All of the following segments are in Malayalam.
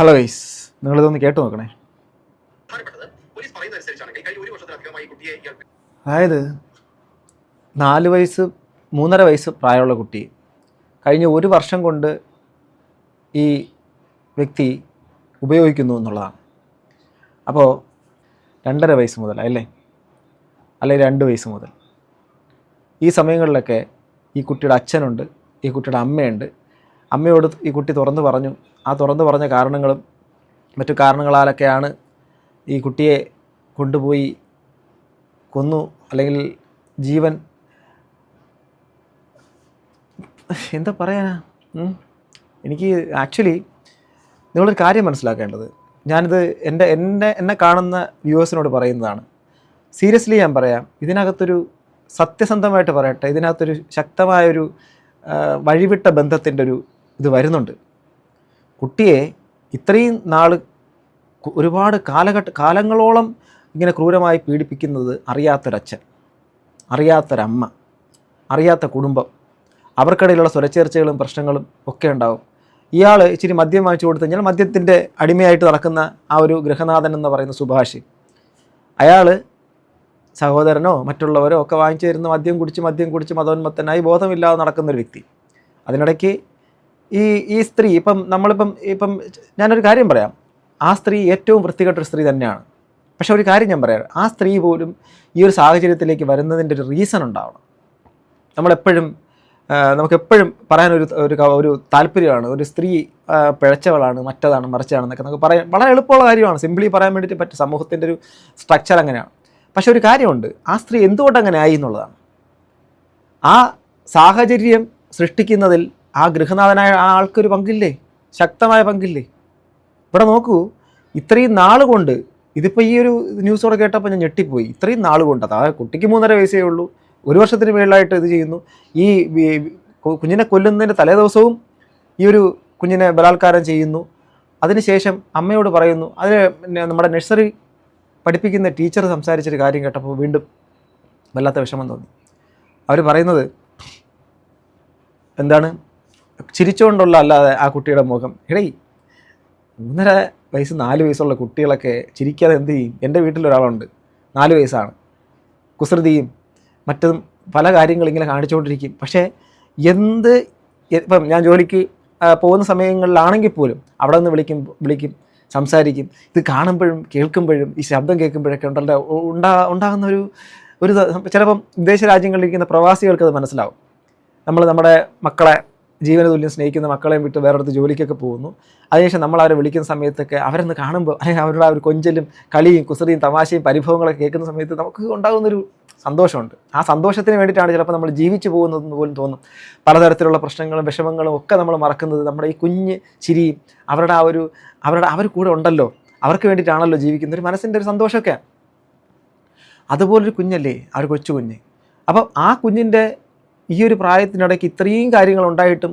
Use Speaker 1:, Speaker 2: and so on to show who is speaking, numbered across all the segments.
Speaker 1: ഹലോ ഗൈസ് നിങ്ങളിതൊന്ന് കേട്ടു നോക്കണേ. അതായത് നാല് വയസ്സ് മൂന്നര വയസ്സ് പ്രായമുള്ള കുട്ടി. കഴിഞ്ഞ ഒരു വർഷം കൊണ്ട് ഈ വ്യക്തി ഉപയോഗിക്കുന്നു എന്നുള്ളതാണ്. അപ്പോൾ രണ്ടര വയസ്സ് മുതൽ അല്ലേ? അല്ലെങ്കിൽ രണ്ട് വയസ്സ് മുതൽ. ഈ സമയങ്ങളിലൊക്കെ ഈ കുട്ടിയുടെ അച്ഛനുണ്ട് ഈ കുട്ടിയുടെ അമ്മയുണ്ട്. അമ്മയോട് ഈ കുട്ടി തുറന്നു പറഞ്ഞു. ആ തുറന്നു പറഞ്ഞ കാരണങ്ങളും മറ്റു കാരണങ്ങളാലൊക്കെയാണ് ഈ കുട്ടിയെ കൊണ്ടുപോയി കൊന്നു. അല്ലെങ്കിൽ ജീവൻ എന്താ പറയാനാ? എനിക്ക് ആക്ച്വലി നിങ്ങളൊരു കാര്യം മനസ്സിലാക്കേണ്ടത്. ഞാനിത് എന്റെ എന്നെ എന്നെ കാണുന്ന വ്യൂവേഴ്സിനോട് പറയുന്നതാണ്. സീരിയസ്ലി ഞാൻ പറയാം ഇതിനകത്തൊരു സത്യസന്ധമായിട്ട് പറയട്ടെ ഇതിനകത്തൊരു ശക്തമായൊരു വഴിവിട്ട ബന്ധത്തിന്റെ ഒരു ഇത് വരുന്നുണ്ട്. കുട്ടിയെ ഇത്രയും നാൾ ഒരുപാട് കാലഘട്ട കാലങ്ങളോളം ഇങ്ങനെ ക്രൂരമായി പീഡിപ്പിക്കുന്നത് അറിയാത്തൊരച്ഛൻ അറിയാത്തൊരമ്മ അറിയാത്ത കുടുംബം. അവർക്കിടയിലുള്ള സ്വരച്ചേർച്ചകളും പ്രശ്നങ്ങളും ഒക്കെ ഉണ്ടാവും. ഇയാൾ ഇച്ചിരി മദ്യം വാങ്ങിച്ചു കൊടുത്തു കഴിഞ്ഞാൽ മദ്യത്തിന്റെ അടിമയായിട്ട് നടക്കുന്ന ആ ഒരു ഗൃഹനാഥൻ എന്ന് പറയുന്ന സുഭാഷി അയാൾ സഹോദരനോ മറ്റുള്ളവരോ ഒക്കെ വാങ്ങിച്ചു തരുന്ന മദ്യം കുടിച്ച് മദ്യം കുടിച്ച് മതോന്മത്തനായി ബോധമില്ലാതെ നടക്കുന്ന ഒരു വ്യക്തി. അതിനിടയ്ക്ക് ഈ ഈ സ്ത്രീ ഇപ്പം നമ്മളിപ്പം ഇപ്പം ഞാനൊരു കാര്യം പറയാം. ആ സ്ത്രീ ഏറ്റവും വൃത്തികെട്ട സ്ത്രീ തന്നെയാണ്. പക്ഷെ ഒരു കാര്യം ഞാൻ പറയാം. ആ സ്ത്രീ പോലും ഈ ഒരു സാഹചര്യത്തിലേക്ക് വരുന്നതിന്റെ ഒരു റീസൺ ഉണ്ടാവണം. നമ്മളെപ്പോഴും നമുക്കെപ്പോഴും പറയാനൊരു ഒരു ഒരു ഒരു താല്പര്യമാണ്. ഒരു സ്ത്രീ പിഴച്ചവളാണ് മറ്റതാണ് മറിച്ചതാണെന്നൊക്കെ നമുക്ക് പറയാൻ വളരെ എളുപ്പമുള്ള കാര്യമാണ്. സിംപ്ലി പറയാൻ വേണ്ടിയിട്ട് പറ്റും. സമൂഹത്തിന്റെ ഒരു സ്ട്രക്ചർ അങ്ങനെയാണ്. പക്ഷെ ഒരു കാര്യമുണ്ട്. ആ സ്ത്രീ എന്തുകൊണ്ട് അങ്ങനെ ആയി എന്നുള്ളതാണ്. ആ സാഹചര്യം സൃഷ്ടിക്കുന്നതിൽ ആ ഗൃഹനാഥനായ ആ ആൾക്കൊരു പങ്കില്ലേ? ശക്തമായ പങ്കില്ലേ? ഇവിടെ നോക്കൂ ഇത്രയും നാൾ കൊണ്ട് ഇതിപ്പോൾ ഈ ഒരു ന്യൂസോടെ കേട്ടപ്പോൾ ഞാൻ ഞെട്ടിപ്പോയി. ഇത്രയും നാൾ കൊണ്ട് അതാ കുട്ടിക്ക് മൂന്നര വയസ്സേ ഉള്ളൂ ഒരു വർഷത്തിന് മേളിലായിട്ട് ഇത് ചെയ്യുന്നു. ഈ കുഞ്ഞിനെ കൊല്ലുന്നതിന്റെ തലേ ദിവസവും ഈ ഒരു കുഞ്ഞിനെ ബലാത്കാരം ചെയ്യുന്നു. അതിനുശേഷം അമ്മയോട് പറയുന്നു അതിന് നമ്മുടെ നഴ്സറി പഠിപ്പിക്കുന്ന ടീച്ചർ സംസാരിച്ചൊരു കാര്യം കേട്ടപ്പോൾ വീണ്ടും വല്ലാത്ത വിഷമം തോന്നി. അവർ പറയുന്നത് എന്താണ്? ചിരിച്ചുകൊണ്ടുള്ള അല്ലാതെ ആ കുട്ടിയുടെ മുഖം. എടേ മൂന്നര വയസ്സ് നാല് വയസ്സുള്ള കുട്ടികളൊക്കെ ചിരിക്കാതെ എന്ത് ചെയ്യും? എന്റെ വീട്ടിലൊരാളുണ്ട് നാല് വയസ്സാണ്. കുസൃതിയും മറ്റും പല കാര്യങ്ങളും ഇങ്ങനെ കാണിച്ചുകൊണ്ടിരിക്കും. പക്ഷേ എന്ത് ഇപ്പം ഞാൻ ജോലിക്ക് പോകുന്ന സമയങ്ങളിലാണെങ്കിൽ പോലും അവിടെ നിന്ന് വിളിക്കും വിളിക്കും സംസാരിക്കും. ഇത് കാണുമ്പോഴും കേൾക്കുമ്പോഴും ഈ ശബ്ദം കേൾക്കുമ്പോഴൊക്കെ ഉണ്ടല്ലോ ഉണ്ടാ ഉണ്ടാകുന്ന ഒരു ഒരു ചിലപ്പം വിദേശ രാജ്യങ്ങളിലിരിക്കുന്ന പ്രവാസികൾക്ക് അത് മനസ്സിലാവും. നമ്മൾ നമ്മുടെ മക്കളെ ജീവന തുല്യം സ്നേഹിക്കുന്ന മക്കളെയും വിട്ട് വേറൊരിടത്ത് ജോലിക്കൊക്കെ പോകുന്നു. അതിനുശേഷം നമ്മൾ അവരെ വിളിക്കുന്ന സമയത്തൊക്കെ അവരൊന്ന് കാണുമ്പോൾ അല്ലെങ്കിൽ അവരുടെ ആ ഒരു കൊഞ്ചലും കളിയും കുസൃതിയും തമാശയും പരിഭവങ്ങളൊക്കെ കേൾക്കുന്ന സമയത്ത് നമുക്ക് ഉണ്ടാകുന്നൊരു സന്തോഷമുണ്ട്. ആ സന്തോഷത്തിന് വേണ്ടിയിട്ടാണ് ചിലപ്പോൾ നമ്മൾ ജീവിച്ചു പോകുന്നതെന്ന് പോലും തോന്നും. പലതരത്തിലുള്ള പ്രശ്നങ്ങളും വിഷമങ്ങളും ഒക്കെ നമ്മൾ മറക്കുന്നത് നമ്മുടെ ഈ കുഞ്ഞ് ചിരിയും അവരുടെ ആ ഒരു അവരുടെ അവർ കൂടെ ഉണ്ടല്ലോ. അവർക്ക് വേണ്ടിയിട്ടാണല്ലോ ജീവിക്കുന്ന ഒരു മനസ്സിന്റെ ഒരു സന്തോഷമൊക്കെ. അതുപോലൊരു കുഞ്ഞല്ലേ ആ ഒരു കൊച്ചു കുഞ്ഞ് അപ്പോൾ ആ കുഞ്ഞിന്റെ ഈ ഒരു പ്രായത്തിനിടയ്ക്ക് ഇത്രയും കാര്യങ്ങൾ ഉണ്ടായിട്ടും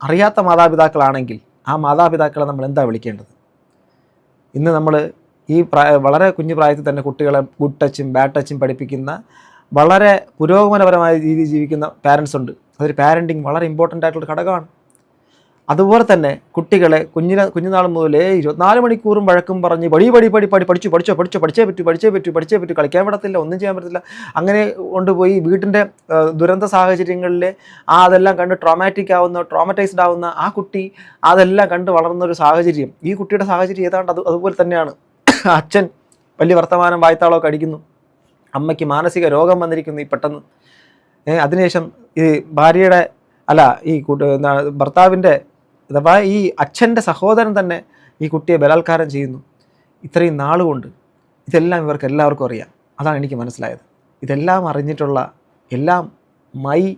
Speaker 1: അറിയാത്ത മാതാപിതാക്കളാണെങ്കിൽ ആ മാതാപിതാക്കളെ നമ്മൾ എന്താ വിളിക്കേണ്ടത്? ഇന്ന് നമ്മൾ ഈ പ്രായ വളരെ കുഞ്ഞു പ്രായത്തിൽ തന്നെ കുട്ടികളെ ഗുഡ് ടച്ചും ബാഡ് ടച്ചും പഠിപ്പിക്കുന്ന വളരെ പുരോഗമനപരമായ രീതിയിൽ ജീവിക്കുന്ന പാരൻസ് ഉണ്ട്. അതൊരു പാരന്റിങ് വളരെ ഇമ്പോർട്ടന്റ് ആയിട്ടുള്ള ഘടകമാണ്. അതുപോലെ തന്നെ കുട്ടികളെ കുഞ്ഞിനെ കുഞ്ഞുനാൾ മുതലേ ഇരുപത്തിനാല് മണിക്കൂറും വഴക്കും പറഞ്ഞ് പടി പടി പടി പടി പഠിച്ചു പഠിച്ചോ പഠിച്ചോ പഠിച്ചേ പറ്റൂ പഠിച്ചേ പറ്റൂ പഠിച്ചേ പറ്റൂ കളിക്കാൻ പറ്റത്തില്ല ഒന്നും ചെയ്യാൻ പറ്റത്തില്ല. അങ്ങനെ കൊണ്ടുപോയി വീട്ടിന്റെ ദുരന്ത സാഹചര്യങ്ങളിൽ ആ അതെല്ലാം കണ്ട് ട്രോമാറ്റിക് ആവുന്ന ട്രോമറ്റൈസ്ഡ് ആവുന്ന ആ കുട്ടി അതെല്ലാം കണ്ട് വളർന്ന ഒരു സാഹചര്യം. ഈ കുട്ടിയുടെ സാഹചര്യം ഏതാണ്ട് അത് അതുപോലെ തന്നെയാണ്. അച്ഛൻ വലിയ വർത്തമാനം വായ്ത്താളമൊക്കെ അടിക്കുന്നു. അമ്മയ്ക്ക് മാനസിക രോഗം വന്നിരിക്കുന്നു ഈ പെട്ടെന്ന്. അതിനുശേഷം ഈ ഭാര്യയുടെ അല്ല ഈ കൂട്ട് ഭർത്താവിന്റെ അഥവാ ഈ അച്ഛന്റെ സഹോദരൻ തന്നെ ഈ കുട്ടിയെ ബലാത്കാരം ചെയ്യുന്നു. ഇത്രയും നാളുകൊണ്ട് ഇതെല്ലാം ഇവർക്ക് എല്ലാവർക്കും അറിയാം. അതാണ് എനിക്ക് മനസ്സിലായത്. ഇതെല്ലാം അറിഞ്ഞിട്ടുള്ള എല്ലാം മൈ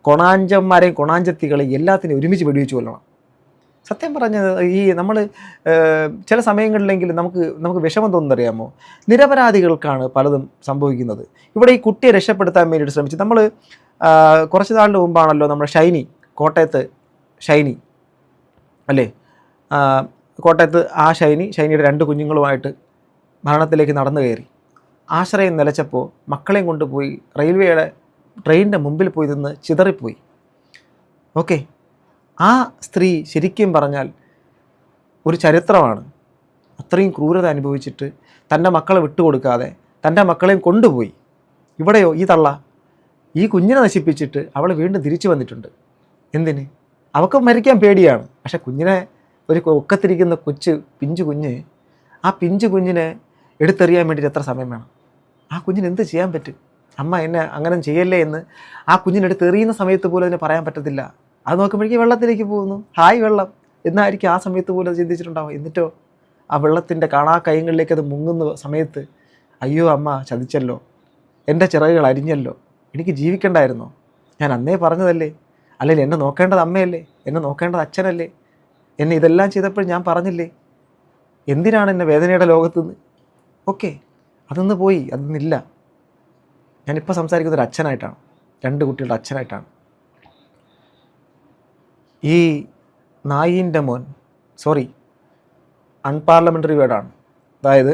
Speaker 1: കൊണാഞ്ചന്മാരെയും കൊണാഞ്ചത്തികളെയും എല്ലാത്തിനെയും ഒരുമിച്ച് വെടിവെച്ച് കൊല്ലണം. സത്യം പറഞ്ഞത് ഈ നമ്മൾ ചില സമയങ്ങളിലെങ്കിലും നമുക്ക് നമുക്ക് വിഷമം തോന്നുന്നറിയാമോ നിരപരാധികൾക്കാണ് പലതും സംഭവിക്കുന്നത്. ഇവിടെ ഈ കുട്ടിയെ രക്ഷപ്പെടുത്താൻ വേണ്ടിയിട്ട് ശ്രമിച്ചു നമ്മൾ കുറച്ച് നാളിന് മുമ്പാണല്ലോ നമ്മുടെ ഷൈനി കോട്ടയത്ത് ഷൈനി അല്ലേ? കോട്ടയത്ത് ആ ഷൈനി ഷൈനിയുടെ രണ്ട് കുഞ്ഞുങ്ങളുമായിട്ട് മരണത്തിലേക്ക് നടന്നു കയറി. ആശ്രയം നിലച്ചപ്പോൾ മക്കളെയും കൊണ്ടുപോയി റെയിൽവേയുടെ ട്രെയിനിന്റെ മുമ്പിൽ പോയി നിന്ന് ചിതറിപ്പോയി. ഓക്കെ. ആ സ്ത്രീ ശരിക്കും പറഞ്ഞാൽ ഒരു ചരിത്രമാണ്. അത്രയും ക്രൂരത അനുഭവിച്ചിട്ട് തന്റെ മക്കളെ വിട്ടുകൊടുക്കാതെ തന്റെ മക്കളെയും കൊണ്ടുപോയി. ഇവിടെയോ ഈ തള്ള? ഈ കുഞ്ഞിനെ നശിപ്പിച്ചിട്ട് അവൾ വീണ്ടും തിരിച്ചു വന്നിട്ടുണ്ട്. എന്തിന്? അവൾക്ക് മരിക്കാൻ പേടിയാണ്. പക്ഷെ കുഞ്ഞിനെ ഒരു ഒക്കത്തിരിക്കുന്ന കൊച്ച് പിഞ്ചു കുഞ്ഞ് ആ പിഞ്ചു കുഞ്ഞിനെ എടുത്തെറിയാൻ വേണ്ടിയിട്ട് എത്ര സമയം വേണം? ആ കുഞ്ഞിന് എന്ത് ചെയ്യാൻ പറ്റും? അമ്മ എന്നെ അങ്ങനെ ചെയ്യല്ലേ എന്ന് ആ കുഞ്ഞിനെടുത്ത് എറിയുന്ന സമയത്ത് പോലും അതിനെ പറയാൻ പറ്റത്തില്ല. അത് നോക്കുമ്പോഴേക്കും വെള്ളത്തിലേക്ക് പോകുന്നു. ഹായ് വെള്ളം. എന്നായിരിക്കും ആ സമയത്ത് പോലും അത് ചിന്തിച്ചിട്ടുണ്ടാവും എന്നിട്ടോ ആ വെള്ളത്തിന്റെ കാണാ കൈകളിലേക്ക് അത് മുങ്ങുന്ന സമയത്ത് അയ്യോ അമ്മ ചതിച്ചല്ലോ. എന്റെ ചിറകുകൾ അരിഞ്ഞല്ലോ. എനിക്ക് ജീവിക്കണ്ടായിരുന്നോ. ഞാൻ അന്നേ പറഞ്ഞതല്ലേ. അല്ലെങ്കിൽ എന്നെ നോക്കേണ്ടത് അമ്മയല്ലേ? എന്നെ നോക്കേണ്ടത് അച്ഛനല്ലേ? എന്നെ ഇതെല്ലാം ചെയ്തപ്പോൾ ഞാൻ പറഞ്ഞില്ലേ? എന്തിനാണ് എന്നെ വേദനയുടെ ലോകത്തുനിന്ന്? ഓക്കെ അതൊന്ന് പോയി അതൊന്നില്ല. ഞാനിപ്പോൾ സംസാരിക്കുന്നത് ഒരു അച്ഛനായിട്ടാണ്. രണ്ട് കുട്ടികളുടെ അച്ഛനായിട്ടാണ്. ഈ നായിന്റെ മോൻ സോറി അൺപാർലമെന്ററി വേർഡാണ്. അതായത്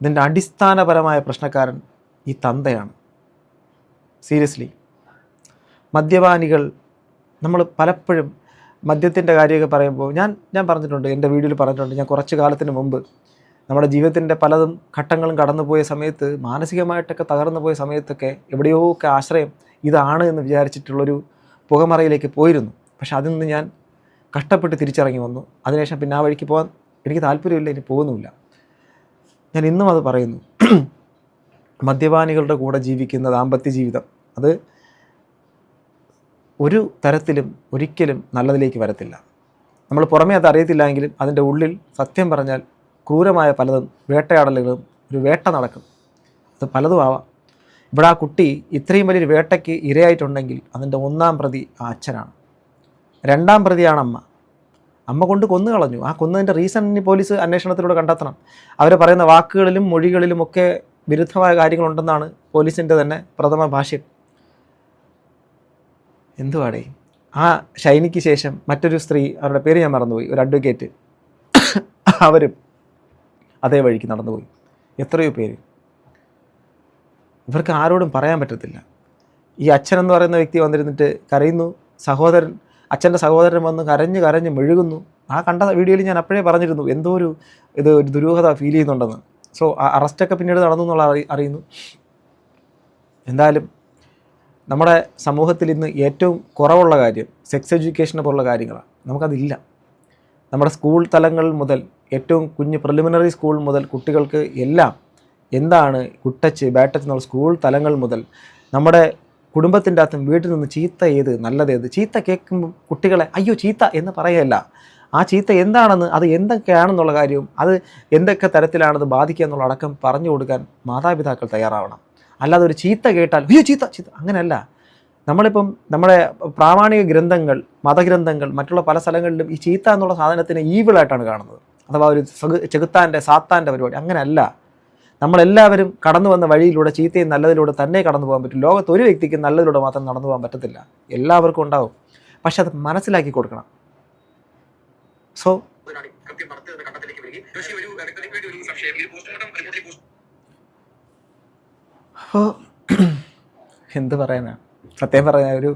Speaker 1: ഇതിന്റെ അടിസ്ഥാനപരമായ പ്രശ്നക്കാരൻ ഈ തന്തയാണ്. സീരിയസ്ലി. മദ്യപാനികൾ നമ്മൾ പലപ്പോഴും മദ്യത്തിന്റെ കാര്യമൊക്കെ പറയുമ്പോൾ ഞാൻ ഞാൻ പറഞ്ഞിട്ടുണ്ട് എന്റെ വീഡിയോയിൽ പറഞ്ഞിട്ടുണ്ട് ഞാൻ കുറച്ച് കാലത്തിന് മുമ്പ് നമ്മുടെ ജീവിതത്തിന്റെ പലതും ഘട്ടങ്ങളും കടന്നുപോയ സമയത്ത് മാനസികമായിട്ടൊക്കെ തകർന്നു പോയ സമയത്തൊക്കെ എവിടെയോ ഒക്കെ ആശ്രയം ഇതാണ് എന്ന് വിചാരിച്ചിട്ടുള്ളൊരു പുകമറയിലേക്ക് പോയിരുന്നു. പക്ഷെ അതിൽ നിന്ന് ഞാൻ കഷ്ടപ്പെട്ട് തിരിച്ചിറങ്ങി വന്നു. അതിനുശേഷം പിന്നെ ആ വഴിക്ക് പോകാൻ എനിക്ക് താല്പര്യമില്ല ഇനി പോകുന്നുമില്ല. ഞാൻ ഇന്നും അത് പറയുന്നു. മദ്യപാനികളുടെ കൂടെ ജീവിക്കുന്ന ദാമ്പത്യ ജീവിതം അത് ഒരു തരത്തിലും ഒരിക്കലും നല്ലതിലേക്ക് വരത്തില്ല. നമ്മൾ പുറമേ അത് അറിയത്തില്ലെങ്കിലും അതിന്റെ ഉള്ളിൽ സത്യം പറഞ്ഞാൽ ക്രൂരമായ പലതും വേട്ടയാടലുകളും ഒരു വേട്ട നടക്കും. അത് പലതും ആവാം. ഇവിടെ ആ കുട്ടി ഇത്രയും വലിയൊരു വേട്ടയ്ക്ക് ഇരയായിട്ടുണ്ടെങ്കിൽ അതിന്റെ ഒന്നാം പ്രതി ആ അച്ഛനാണ്. രണ്ടാം പ്രതിയാണ് അമ്മ. അമ്മ കൊണ്ട് കൊന്നു കളഞ്ഞു. ആ കൊന്നതിന്റെ റീസൺ ഇനി പോലീസ് അന്വേഷണത്തിലൂടെ കണ്ടെത്തണം. അവർ പറയുന്ന വാക്കുകളിലും മൊഴികളിലും ഒക്കെ വിരുദ്ധമായ കാര്യങ്ങളുണ്ടെന്നാണ് പോലീസിന്റെ തന്നെ പ്രഥമ ഭാഷ്യം. എന്തുവാടേ? ആ ഷൈനിക്ക് ശേഷം മറ്റൊരു സ്ത്രീ അവരുടെ പേര് ഞാൻ മറന്നുപോയി. ഒരു അഡ്വക്കേറ്റ് അവരും അതേ വഴിക്ക് നടന്നുപോയി. എത്രയോ പേര്. ഇവർക്ക് ആരോടും പറയാൻ പറ്റത്തില്ല. ഈ അച്ഛൻ എന്ന് പറയുന്ന വ്യക്തി വന്നിരുന്നിട്ട് കരയുന്നു. സഹോദരൻ അച്ഛന്റെ സഹോദരൻ വന്ന് കരഞ്ഞ് കരഞ്ഞ് മെഴുകുന്നു. ആ കണ്ട വീഡിയോയിൽ ഞാൻ അപ്പോഴേ പറഞ്ഞിരുന്നു എന്തോ ഒരു ഇത് ഒരു ദുരൂഹത ഫീൽ ചെയ്യുന്നുണ്ടെന്ന്. സോ അറസ്റ്റൊക്കെ പിന്നീട് നടന്നു എന്നുള്ള അറി അറിയുന്നു. എന്തായാലും നമ്മുടെ സമൂഹത്തിൽ ഇന്ന് ഏറ്റവും കുറവുള്ള കാര്യം സെക്സ് എഡ്യൂക്കേഷനെ പോലുള്ള കാര്യങ്ങളാണ്. നമുക്കതില്ല. നമ്മുടെ സ്കൂൾ തലങ്ങൾ മുതൽ ഏറ്റവും കുഞ്ഞ് പ്രിലിമിനറി സ്കൂൾ മുതൽ കുട്ടികൾക്ക് എല്ലാം എന്താണ് കുട്ടച്ച് ബാറ്റച്ച് എന്നുള്ള സ്കൂൾ തലങ്ങൾ മുതൽ നമ്മുടെ കുടുംബത്തിന്റെ അകത്തും വീട്ടിൽ നിന്ന് ചീത്ത ഏത് നല്ലതേത് ചീത്ത കേൾക്കുമ്പോൾ കുട്ടികളെ അയ്യോ ചീത്ത എന്ന് പറയല്ല. ആ ചീത്ത എന്താണെന്ന് അത് എന്തൊക്കെയാണെന്നുള്ള കാര്യവും അത് എന്തൊക്കെ തരത്തിലാണത് ബാധിക്കുക എന്നുള്ള അടക്കം പറഞ്ഞു കൊടുക്കാൻ മാതാപിതാക്കൾ തയ്യാറാവണം. അല്ലാതെ ഒരു ചീത്ത കേട്ടാൽ അയ്യോ ചീത്ത ചീത്ത. അങ്ങനെയല്ല. നമ്മളിപ്പം നമ്മുടെ പ്രാമാണിക ഗ്രന്ഥങ്ങൾ മതഗ്രന്ഥങ്ങൾ മറ്റുള്ള പല സ്ഥലങ്ങളിലും ഈ ചീത്ത എന്നുള്ള സാധനത്തിന് ഈവിളായിട്ടാണ് കാണുന്നത്. അഥവാ ഒരു ചെകുത്താന്റെ സാത്താന്റെ പരിപാടി അങ്ങനെയല്ല. നമ്മളെല്ലാവരും കടന്നു വന്ന വഴിയിലൂടെ ചീത്തയും നല്ലതിലൂടെ തന്നെ കടന്നു പോകാൻ പറ്റും. ലോകത്ത് ഒരു വ്യക്തിക്ക് നല്ലതിലൂടെ മാത്രം നടന്നു പോകാൻ പറ്റത്തില്ല. എല്ലാവർക്കും ഉണ്ടാവും. പക്ഷെ അത് മനസ്സിലാക്കി കൊടുക്കണം. സോ
Speaker 2: സംശയം
Speaker 1: അപ്പോൾ എന്ത് പറയാനാ? സത്യം പറയാൻ ഒരു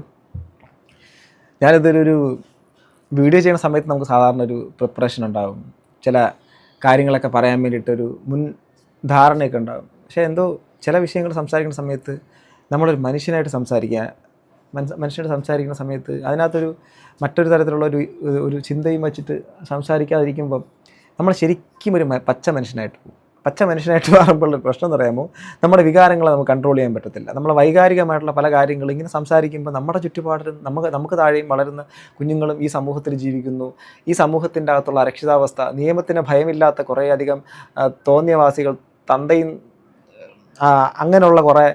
Speaker 1: ഞാനിതൊരു വീഡിയോ ചെയ്യുന്ന സമയത്ത് നമുക്ക് സാധാരണ ഒരു പ്രിപ്പറേഷൻ ഉണ്ടാകും ചില കാര്യങ്ങളൊക്കെ പറയാൻ വേണ്ടിയിട്ടൊരു മുൻ ധാരണയൊക്കെ ഉണ്ടാകും പക്ഷേ എന്തോ ചില വിഷയങ്ങൾ സംസാരിക്കുന്ന സമയത്ത് നമ്മളൊരു മനുഷ്യനായിട്ട് സംസാരിക്കുക മനുഷ്യനോട് സംസാരിക്കുന്ന സമയത്ത് അതിനകത്തൊരു മറ്റൊരു തരത്തിലുള്ള ഒരു ഒരു ചിന്തയും വച്ചിട്ട് സംസാരിക്കാതിരിക്കുമ്പം നമ്മൾ ശരിക്കും ഒരു പച്ച മനുഷ്യനായിട്ട് പോകും. പച്ച മനുഷ്യനായിട്ട് മാറുമ്പോഴുള്ള പ്രശ്നം എന്ന് പറയുമ്പോൾ നമ്മുടെ വികാരങ്ങളെ നമുക്ക് കൺട്രോൾ ചെയ്യാൻ പറ്റത്തില്ല. നമ്മൾ വൈകാരികമായിട്ടുള്ള പല കാര്യങ്ങളും ഇങ്ങനെ സംസാരിക്കുമ്പോൾ നമ്മുടെ ചുറ്റുപാടിലും നമുക്ക് നമുക്ക് താഴെയും വളരുന്ന കുഞ്ഞുങ്ങളും ഈ സമൂഹത്തിൽ ജീവിക്കുന്നു. ഈ സമൂഹത്തിന്റെ അകത്തുള്ള അരക്ഷിതാവസ്ഥ നിയമത്തിന് ഭയമില്ലാത്ത കുറേയധികം തോന്നിയവാസികൾ തന്തയും അങ്ങനെയുള്ള കുറേ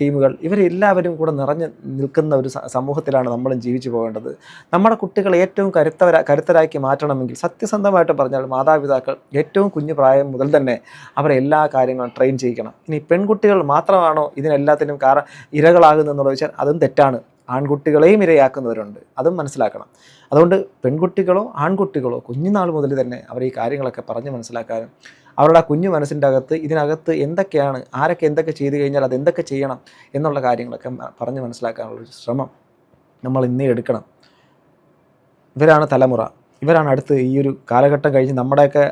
Speaker 1: ടീമുകൾ. ഇവരെല്ലാവരും കൂടെ നിറഞ്ഞ് നിൽക്കുന്ന ഒരു സമൂഹത്തിലാണ് നമ്മളും ജീവിച്ചു പോകേണ്ടത്. നമ്മുടെ കുട്ടികളെ ഏറ്റവും കരുത്തവര കരുത്തരാക്കി മാറ്റണമെങ്കിൽ സത്യസന്ധമായിട്ട് പറഞ്ഞാൽ മാതാപിതാക്കൾ ഏറ്റവും കുഞ്ഞു പ്രായം മുതൽ തന്നെ അവരെ എല്ലാ കാര്യങ്ങളും ട്രെയിൻ ചെയ്യിക്കണം. ഇനി പെൺകുട്ടികൾ മാത്രമാണോ ഇതിനെല്ലാത്തിനും കാര ഇരകളാകുന്നതെന്നുള്ള വെച്ചാൽ അതും തെറ്റാണ്. ആൺകുട്ടികളെയും ഇരയാക്കുന്നവരുണ്ട്. അതും മനസ്സിലാക്കണം. അതുകൊണ്ട് പെൺകുട്ടികളോ ആൺകുട്ടികളോ കുഞ്ഞുനാൾ മുതൽ തന്നെ അവർ ഈ കാര്യങ്ങളൊക്കെ പറഞ്ഞ് മനസ്സിലാക്കാനും അവരുടെ ആ കുഞ്ഞു മനസ്സിന്റെ അകത്ത് ഇതിനകത്ത് എന്തൊക്കെയാണ് ആരൊക്കെ എന്തൊക്കെ ചെയ്തു കഴിഞ്ഞാൽ അത് എന്തൊക്കെ ചെയ്യണം എന്നുള്ള കാര്യങ്ങളൊക്കെ പറഞ്ഞ് മനസ്സിലാക്കാനുള്ള മനസ്സിലാക്കാനുള്ളൊരു ശ്രമം നമ്മൾ ഇന്നേ എടുക്കണം. ഇവരാണ് തലമുറ. ഇവരാണ് അടുത്ത് ഈ ഒരു കാലഘട്ടം കഴിഞ്ഞ് നമ്മുടെയൊക്കെ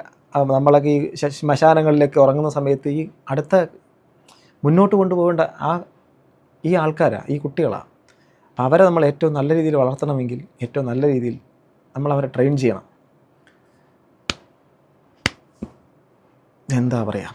Speaker 1: നമ്മളൊക്കെ ഈ ശ്മശാനങ്ങളിലേക്ക് ഉറങ്ങുന്ന സമയത്ത് ഈ അടുത്ത മുന്നോട്ട് കൊണ്ടുപോകേണ്ട ആ ഈ ആൾക്കാരാണ് ഈ കുട്ടികളാണ് അപ്പം അവരെ നമ്മൾ ഏറ്റവും നല്ല രീതിയിൽ വളർത്തണമെങ്കിൽ ഏറ്റവും നല്ല രീതിയിൽ നമ്മൾ അവരെ ട്രെയിൻ ചെയ്യണം. എന്താ പറയുക